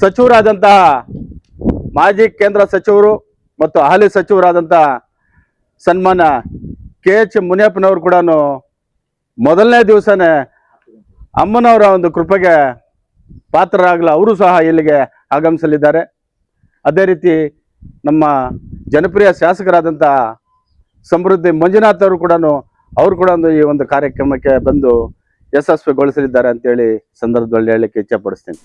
ಸಚಿವರಾದಂತಹ ಮಾಜಿ ಕೇಂದ್ರ ಸಚಿವರು ಮತ್ತು ಹಾಲಿ ಸಚಿವರಾದಂತಹ ಸನ್ಮಾನ ಕೆ ಎಚ್ ಮುನಿಯಪ್ಪನವರು ಕೂಡ ಮೊದಲನೇ ದಿವಸನೇ ಅಮ್ಮನವರ ಒಂದು ಕೃಪೆಗೆ ಪಾತ್ರರಾಗಲು ಅವರು ಸಹ ಇಲ್ಲಿಗೆ ಆಗಮಿಸಲಿದ್ದಾರೆ. ಅದೇ ರೀತಿ ನಮ್ಮ ಜನಪ್ರಿಯ ಶಾಸಕರಾದಂತಹ ಸಮೃದ್ಧಿ ಮಂಜುನಾಥ್ ಅವರು ಕೂಡ ಅವರು ಕೂಡ ಒಂದು ಈ ಒಂದು ಕಾರ್ಯಕ್ರಮಕ್ಕೆ ಬಂದು ಯಶಸ್ವಿಗೊಳಿಸಲಿದ್ದಾರೆ ಅಂತೇಳಿ ಸಂದರ್ಭದಲ್ಲಿ ಹೇಳಲಿಕ್ಕೆ ಇಚ್ಛೆಪಡಿಸ್ತೀನಿ.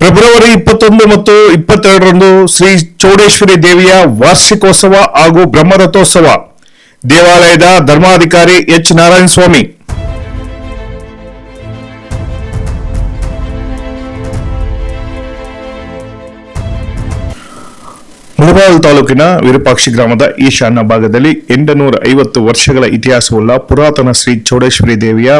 ಫೆಬ್ರವರಿ ಇಪ್ಪತ್ತೊಂದು ಮತ್ತು ಇಪ್ಪತ್ತೆರಡರಂದು ಶ್ರೀ ಚೌಡೇಶ್ವರಿ ದೇವಿಯ ವಾರ್ಷಿಕೋತ್ಸವ ಹಾಗೂ ಬ್ರಹ್ಮರಥೋತ್ಸವ. ದೇವಾಲಯದ ಧರ್ಮಾಧಿಕಾರಿ ಎಚ್. ನಾರಾಯಣ ಸ್ವಾಮಿ ಮುಳಬಾಲ್ ತಾಲೂಕಿನ ವಿರೂಪಾಕ್ಷಿ ಗ್ರಾಮದ ಈಶಾನ್ಯ ಭಾಗದಲ್ಲಿ ಎಂಟುನೂರ ಐವತ್ತು ವರ್ಷಗಳ ಇತಿಹಾಸವುಳ್ಳ ಪುರಾತನ ಶ್ರೀ ಚೌಡೇಶ್ವರಿ ದೇವಿಯ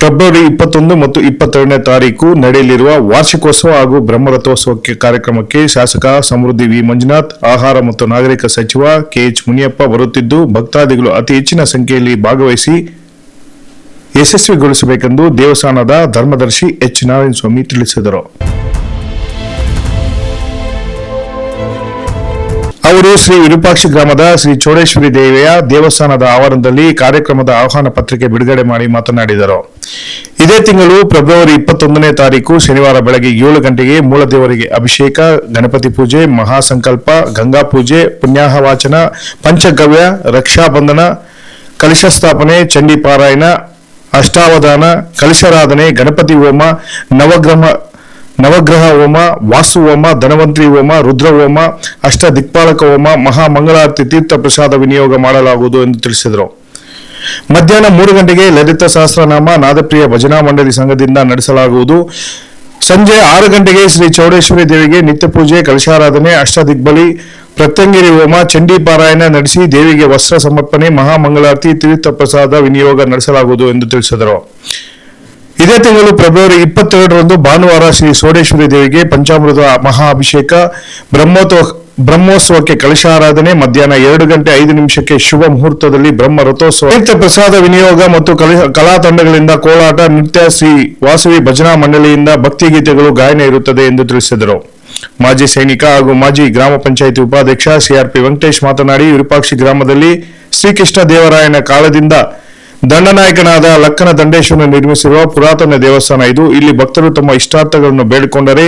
ಫೆಬ್ರವರಿ ಇಪ್ಪತ್ತೊಂದು ಮತ್ತು ಇಪ್ಪತ್ತೆರಡನೇ ತಾರೀಕು ನಡೆಯಲಿರುವ ವಾರ್ಷಿಕೋತ್ಸವ ಹಾಗೂ ಬ್ರಹ್ಮರಥೋತ್ಸವಕ್ಕೆ ಕಾರ್ಯಕ್ರಮಕ್ಕೆ ಶಾಸಕ ಸಮೃದ್ಧಿ ವಿ. ಮಂಜುನಾಥ್, ಆಹಾರ ಮತ್ತು ನಾಗರಿಕ ಸಚಿವ ಕೆಎಚ್ ಮುನಿಯಪ್ಪ ಬರುತ್ತಿದ್ದು, ಭಕ್ತಾದಿಗಳು ಅತಿ ಹೆಚ್ಚಿನ ಸಂಖ್ಯೆಯಲ್ಲಿ ಭಾಗವಹಿಸಿ ಯಶಸ್ವಿಗೊಳಿಸಬೇಕೆಂದು ದೇವಸ್ಥಾನದ ಧರ್ಮದರ್ಶಿ ಎಚ್. ನಾರಾಯಣಸ್ವಾಮಿ ತಿಳಿಸಿದರು. ಅವರು ಶ್ರೀ ವಿರೂಪಾಕ್ಷಿ ಗ್ರಾಮದ ಶ್ರೀ ಚೋಡೇಶ್ವರಿ ದೇವಿಯ ದೇವಸ್ಥಾನದ ಆವರಣದಲ್ಲಿ ಕಾರ್ಯಕ್ರಮದ ಆಹ್ವಾನ ಪತ್ರಿಕೆ ಬಿಡುಗಡೆ ಮಾಡಿ ಮಾತನಾಡಿದರು. ಇದೇ ತಿಂಗಳು ಫೆಬ್ರವರಿ ಇಪ್ಪತ್ತೊಂದನೇ ತಾರೀಕು ಶನಿವಾರ ಬೆಳಗ್ಗೆ ಏಳು ಗಂಟೆಗೆ ಮೂಲದೇವರಿಗೆ ಅಭಿಷೇಕ, ಗಣಪತಿ ಪೂಜೆ, ಮಹಾಸಂಕಲ್ಪ, ಗಂಗಾ ಪೂಜೆ ಪುಣ್ಯಾಹ ವಾಚನ ಪಂಚಗವ್ಯ, ರಕ್ಷಾಬಂಧನ ಕಲಶ ಸ್ಥಾಪನೆ ಚಂಡಿ ಪಾರಾಯಣ, ಅಷ್ಟಾವಧಾನ, ಕಲಶಾರಾಧನೆ, ಗಣಪತಿ ಹೋಮ, ನವಗ್ರಹ ನವಗ್ರಹ ಹೋಮ, ವಾಸು ಹೋಮ, ಧನವಂತ್ರಿ ಹೋಮ, ರುದ್ರ ಹೋಮ, ಅಷ್ಟ ದಿಕ್ಪಾಲಕ ಹೋಮ, ಮಹಾ ಮಂಗಳಾರತಿ, ತೀರ್ಥ ಪ್ರಸಾದ ವಿನಿಯೋಗ ಮಾಡಲಾಗುವುದು ಎಂದು ತಿಳಿಸಿದರು. ಮಧ್ಯಾಹ್ನ ಮೂರು ಗಂಟೆಗೆ ಲಲಿತ ಸಹಸ್ರನಾಮ, ನಾದಪ್ರಿಯ ಭಜನಾ ಮಂಡಳಿ ಸಂಘದಿಂದ ನಡೆಸಲಾಗುವುದು. ಸಂಜೆ ಆರು ಗಂಟೆಗೆ ಶ್ರೀ ಚೌಡೇಶ್ವರಿ ದೇವಿಗೆ ನಿತ್ಯ ಪೂಜೆ, ಕಲಶಾರಾಧನೆ ಅಷ್ಟದಿಗ್ಬಲಿ ಪ್ರತ್ಯಂಗಿರಿ ಹೋಮ, ಚಂಡಿ ಪಾರಾಯಣ ನಡೆಸಿ ದೇವಿಗೆ ವಸ್ತ್ರ ಸಮರ್ಪಣೆ ಮಹಾಮಂಗಳಾರತಿ ತೀರ್ಥ ಪ್ರಸಾದ ವಿನಿಯೋಗ ನಡೆಸಲಾಗುವುದು ಎಂದು ತಿಳಿಸಿದರು. ಇದೇ ತಿಂಗಳು ಫೆಬ್ರವರಿ ಇಪ್ಪತ್ತೆರಡರಂದು ಭಾನುವಾರ ಶ್ರೀ ಸೋಡೇಶ್ವರಿ ದೇವಿಗೆ ಪಂಚಾಮೃತ ಮಹಾ ಅಭಿಷೇಕ ಬ್ರಹ್ಮೋತ್ವ ಬ್ರಹ್ಮೋತ್ಸವಕ್ಕೆ ಕಲಶಾರಾಧನೆ, ಮಧ್ಯಾಹ್ನ ಎರಡು ಗಂಟೆ ಐದು ನಿಮಿಷಕ್ಕೆ ಶುಭ ಮುಹೂರ್ತದಲ್ಲಿ ಬ್ರಹ್ಮ ರಥೋತ್ಸವ. ತೀರ್ಥ ಪ್ರಸಾದ ವಿನಿಯೋಗ ಮತ್ತು ಕಲ- ತಂಡಗಳಿಂದ ಕೋಲಾಟ, ನೃತ್ಯ, ಶ್ರೀ ವಾಸವಿ ಭಜನಾ ಮಂಡಳಿಯಿಂದ ಭಕ್ತಿಗೀತೆಗಳು ಗಾಯನ ಇರುತ್ತದೆ ಎಂದು ತಿಳಿಸಿದರು. ಮಾಜಿ ಸೈನಿಕ ಹಾಗೂ ಮಾಜಿ ಗ್ರಾಮ ಪಂಚಾಯಿತಿ ಉಪಾಧ್ಯಕ್ಷ ಸಿಆರ್ಪಿ ವೆಂಕಟೇಶ್ ಮಾತನಾಡಿ, ವಿರೂಪಾಕ್ಷಿ ಗ್ರಾಮದಲ್ಲಿ ಶ್ರೀಕೃಷ್ಣ ದೇವರಾಯನ ಕಾಲದಿಂದ ದಂಡನಾಯಕನಾದ ಲಕ್ಕನ ದಂಡೇಶ್ವರನು ನಿರ್ಮಿಸಿರುವ ಪುರಾತನ ದೇವಸ್ಥಾನ ಇದು. ಇಲ್ಲಿ ಭಕ್ತರು ತಮ್ಮ ಇಷ್ಟಾರ್ಥಗಳನ್ನು ಬೇಡಿಕೊಂಡರೆ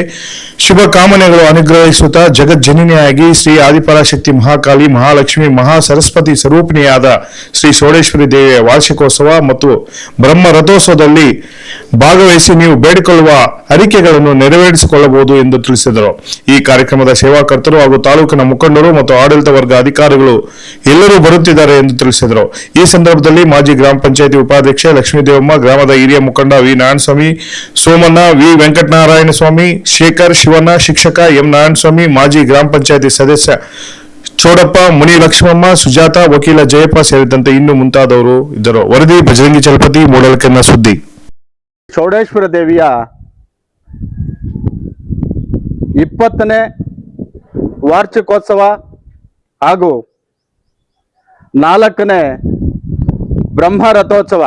ಶುಭ ಕಾಮನೆಗಳು ಅನುಗ್ರಹಿಸುತ್ತಾ ಜಗಜ್ಜನಿನಿಯಾಗಿ ಶ್ರೀ ಆದಿಪರಾಶಕ್ತಿ ಮಹಾಕಾಳಿ, ಮಹಾಲಕ್ಷ್ಮಿ ಮಹಾ ಸರಸ್ವತಿ ಸ್ವರೂಪಿಣಿಯಾದ ಶ್ರೀ ಸೋಡೇಶ್ವರಿ ದೇವಿಯ ವಾರ್ಷಿಕೋತ್ಸವ ಮತ್ತು ಬ್ರಹ್ಮ ರಥೋತ್ಸವದಲ್ಲಿ ಭಾಗವಹಿಸಿ ನೀವು ಬೇಡಿಕೊಳ್ಳುವ ಅರಿಕೆಗಳನ್ನು ನೆರವೇರಿಸಿಕೊಳ್ಳಬಹುದು ಎಂದು ತಿಳಿಸಿದರು. ಈ ಕಾರ್ಯಕ್ರಮದ ಸೇವಾಕರ್ತರು ಹಾಗೂ ತಾಲೂಕಿನ ಮುಖಂಡರು ಮತ್ತು ಆಡಳಿತ ವರ್ಗ ಅಧಿಕಾರಿಗಳು ಎಲ್ಲರೂ ಬರುತ್ತಿದ್ದಾರೆ ಎಂದು ತಿಳಿಸಿದರು. ಈ ಸಂದರ್ಭದಲ್ಲಿ ಮಾಜಿ ಗ್ರಾಮ ಪಂಚಾಯತಿ ಉಪಾಧ್ಯಕ್ಷೆ ಲಕ್ಷ್ಮೀದೇವಮ್ಮ, ಗ್ರಾಮದ ಹಿರಿಯ ಮುಖಂಡ ವಿ. ನಾರಾಯಣಸ್ವಾಮಿ, ಸೋಮಣ್ಣ ವಿ. ವೆಂಕಟನಾರಾಯಣ ಸ್ವಾಮಿ ಶೇಖರ್ ಶಿವಣ್ಣ, ಶಿಕ್ಷಕ ಎಂ. ನಾರಾಯಣಸ್ವಾಮಿ, ಮಾಜಿ ಗ್ರಾಮ ಪಂಚಾಯತಿ ಸದಸ್ಯ ಚೋಡಪ್ಪ, ಮುನಿ ಲಕ್ಷ್ಮಮ್ಮ, ಸುಜಾತ, ವಕೀಲ ಜಯಪ್ಪ ಸೇರಿದಂತೆ ಇನ್ನು ಮುಂತಾದವರು ಇದ್ದರು. ವರದಿ ಬಜರಂಗಿ ಚಲಪತಿ, ಮೂಡಲ್ಕನ್ನ ಸುದ್ದಿ. ಚೌಡೇಶ್ವರ ದೇವಿಯ ಇಪ್ಪತ್ತನೇ ವಾರ್ಷಿಕೋತ್ಸವ ಹಾಗೂ ನಾಲ್ಕನೇ ಬ್ರಹ್ಮ ರಥೋತ್ಸವ.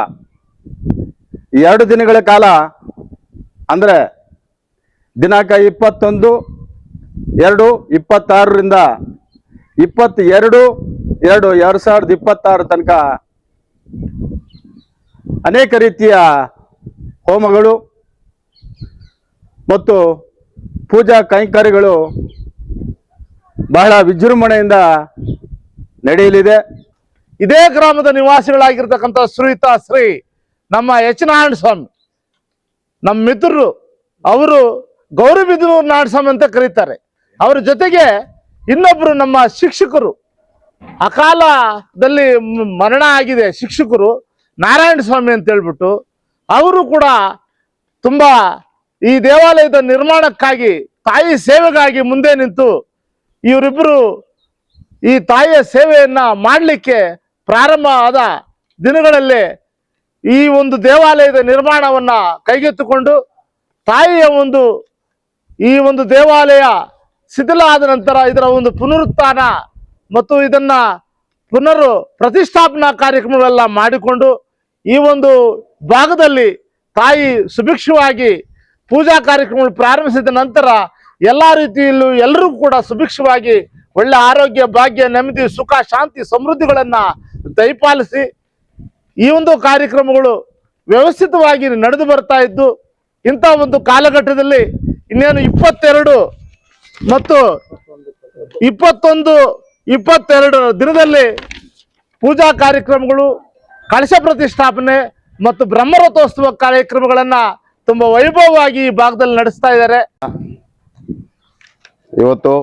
ಎರಡು ದಿನಗಳ ಕಾಲ, ಅಂದರೆ ದಿನಾಂಕ ಇಪ್ಪತ್ತೊಂದು, ಎರಡು, ಇಪ್ಪತ್ತಾರರಿಂದ ಇಪ್ಪತ್ತೆರಡು, ಎರಡು ಎರಡು ಸಾವಿರದ ಇಪ್ಪತ್ತಾರು ತನಕ ಅನೇಕ ರೀತಿಯ ಹೋಮಗಳು ಮತ್ತು ಪೂಜಾ ಕೈಂಕರ್ಯಗಳು ಬಹಳ ವಿಜೃಂಭಣೆಯಿಂದ ನಡೆಯಲಿದೆ. ಇದೇ ಗ್ರಾಮದ ನಿವಾಸಿಗಳಾಗಿರ್ತಕ್ಕಂಥ ಶ್ರೀತ ಶ್ರೀ, ನಮ್ಮ ಎಚ್ ನಾರಾಯಣ ಸ್ವಾಮಿ ನಮ್ಮ ಮಿತ್ರರು, ಅವರು ಗೌರವಿದು ನಾರಾಯಣ ಸ್ವಾಮಿ ಅಂತ ಕರೀತಾರೆ. ಅವರ ಜೊತೆಗೆ ಇನ್ನೊಬ್ರು ನಮ್ಮ ಶಿಕ್ಷಕರು. ಅಕಾಲದಲ್ಲಿ ಮರಣ ಆಗಿದೆ ಶಿಕ್ಷಕರು ನಾರಾಯಣ ಸ್ವಾಮಿ ಅಂತ ಹೇಳ್ಬಿಟ್ಟು, ಅವರು ಕೂಡ ತುಂಬಾ ಈ ದೇವಾಲಯದ ನಿರ್ಮಾಣಕ್ಕಾಗಿ, ತಾಯಿ ಸೇವೆಗಾಗಿ ಮುಂದೆ ನಿಂತು ಇವರಿಬ್ಬರು ಈ ತಾಯಿಯ ಸೇವೆಯನ್ನು ಮಾಡಲಿಕ್ಕೆ ಪ್ರಾರಂಭ ಆದ ದಿನಗಳಲ್ಲಿ ಈ ಒಂದು ದೇವಾಲಯದ ನಿರ್ಮಾಣವನ್ನು ಕೈಗೆತ್ತಿಕೊಂಡು ತಾಯಿಯ ಒಂದು ಈ ಒಂದು ದೇವಾಲಯ ಶಿಥಿಲ ಆದ ನಂತರ ಇದರ ಒಂದು ಪುನರುತ್ಥಾನ ಮತ್ತು ಇದನ್ನ ಪುನರ್ ಪ್ರತಿಷ್ಠಾಪನಾ ಕಾರ್ಯಕ್ರಮಗಳೆಲ್ಲ ಮಾಡಿಕೊಂಡು ಈ ಒಂದು ಭಾಗದಲ್ಲಿ ತಾಯಿ ಸುಭಿಕ್ಷವಾಗಿ ಪೂಜಾ ಕಾರ್ಯಕ್ರಮಗಳು ಪ್ರಾರಂಭಿಸಿದ ನಂತರ ಎಲ್ಲ ರೀತಿಯಲ್ಲೂ ಎಲ್ಲರೂ ಕೂಡ ಸುಭಿಕ್ಷವಾಗಿ ಒಳ್ಳೆ ಆರೋಗ್ಯ, ಭಾಗ್ಯ, ನೆಮ್ಮದಿ, ಸುಖ, ಶಾಂತಿ, ಸಮೃದ್ಧಿಗಳನ್ನ ದಯಪಾಲಿಸಿ ಈ ಒಂದು ಕಾರ್ಯಕ್ರಮಗಳು ವ್ಯವಸ್ಥಿತವಾಗಿ ನಡೆದು ಬರ್ತಾ ಇದ್ದು, ಇಂಥ ಒಂದು ಕಾಲಘಟ್ಟದಲ್ಲಿ ಇನ್ನೇನು ಇಪ್ಪತ್ತೆರಡು ಮತ್ತು ಇಪ್ಪತ್ತೊಂದು ಇಪ್ಪತ್ತೆರಡು ದಿನದಲ್ಲಿ ಪೂಜಾ ಕಾರ್ಯಕ್ರಮಗಳು, ಕಳಶ ಪ್ರತಿಷ್ಠಾಪನೆ ಮತ್ತು ಬ್ರಹ್ಮರಥೋತ್ಸವ ಕಾರ್ಯಕ್ರಮಗಳನ್ನು ತುಂಬಾ ವೈಭವವಾಗಿ ಈ ಭಾಗದಲ್ಲಿ ನಡೆಸ್ತಾ ಇದ್ದಾರೆ. ಇವತ್ತು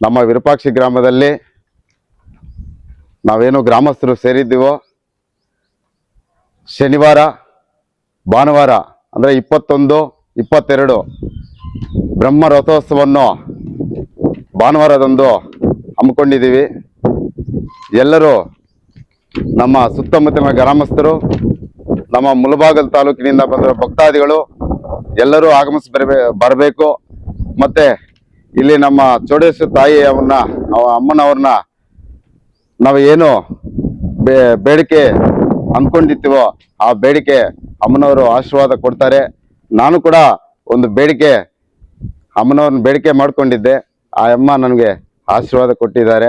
ನಮ್ಮ ವಿರೂಪಾಕ್ಷಿ ಗ್ರಾಮದಲ್ಲಿ ನಾವೇನು ಗ್ರಾಮಸ್ಥರು ಸೇರಿದ್ದೀವೋ? ಶನಿವಾರ, ಭಾನುವಾರ, ಅಂದರೆ ಇಪ್ಪತ್ತೊಂದು, ಇಪ್ಪತ್ತೆರಡು, ಬ್ರಹ್ಮ ರಥೋತ್ಸವವನ್ನು ಭಾನುವಾರದಂದು ಹಮ್ಮಿಕೊಂಡಿದ್ದೀವಿ. ಎಲ್ಲರೂ ನಮ್ಮ ಸುತ್ತಮುತ್ತಲಿನ ಗ್ರಾಮಸ್ಥರು, ನಮ್ಮ ಮುಲಬಾಗಲ್ ತಾಲೂಕಿನಿಂದ ಬಂದಿರೋ ಭಕ್ತಾದಿಗಳು, ಎಲ್ಲರೂ ಆಗಮಿಸಿ ಬರಬೇ, ಬರಬೇಕು. ಮತ್ತು ಇಲ್ಲಿ ನಮ್ಮ ಚೌಡೇಶ್ವರ ತಾಯಿಯವ್ರನ್ನ ಅಮ್ಮನವ್ರನ್ನ ನಾವು ಏನು ಬೇಡಿಕೆ ಅಂದ್ಕೊಂಡಿರ್ತೀವೋ ಆ ಬೇಡಿಕೆ ಅಮ್ಮನವರು ಆಶೀರ್ವಾದ ಕೊಡ್ತಾರೆ. ನಾನು ಕೂಡ ಒಂದು ಬೇಡಿಕೆ, ಅಮ್ಮನವ್ರನ್ನ ಬೇಡಿಕೆ ಮಾಡ್ಕೊಂಡಿದ್ದೆ. ಆ ಅಮ್ಮ ನನಗೆ ಆಶೀರ್ವಾದ ಕೊಟ್ಟಿದ್ದಾರೆ.